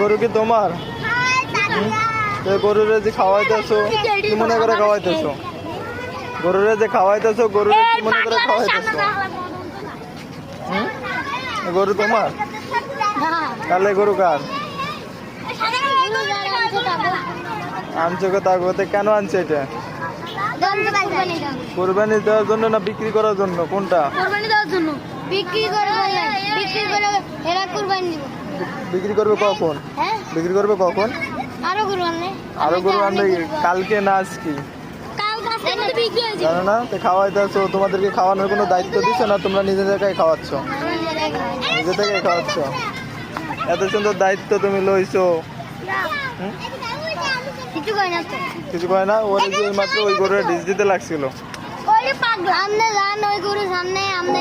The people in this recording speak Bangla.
গরু কি তোমার? গরুরে যে খাওয়াইতেছো, কি মনে করে খাওয়াইতেছো? গরুরে যে খাওয়াইতেছো, গরুরে কি মনে করে খাওয়াইতেছো? গরু তোমার? কালে গরু কার? আনছো কথা কেন আনছে এটা? কোরবানি দেওয়ার জন্য না বিক্রি করার জন্য? কোনটা? কোরবানি দেওয়ার জন্য। বিক্রি করে বিক্রি করে এরা কোরবানি দিব। বিক্রি করবে কখন? হ্যাঁ। বিক্রি করবে কখন? আরও গরু আনলে। আরও গরু আনবে কালকে না আজকে? কাল কাছে মধ্যে বিক্রি হয়েছে জানো না? তো খাওয়াইতেছো তোমাদেরকে খাওয়ানোর কোনো দায়িত্ব দিচ্ছে না? তোমরা নিজেদেরকেই খাওয়াচ্ছ? নিজে থেকেই খাওয়াচ্ছ? এত সুন্দর দায়িত্ব তুমি লইছো? কিছু কয় না ওর মাত্র ওই গরুর ডিস দিতে লাগছিল। পাগলা আমনে জান ওই গরু সামনে আমনে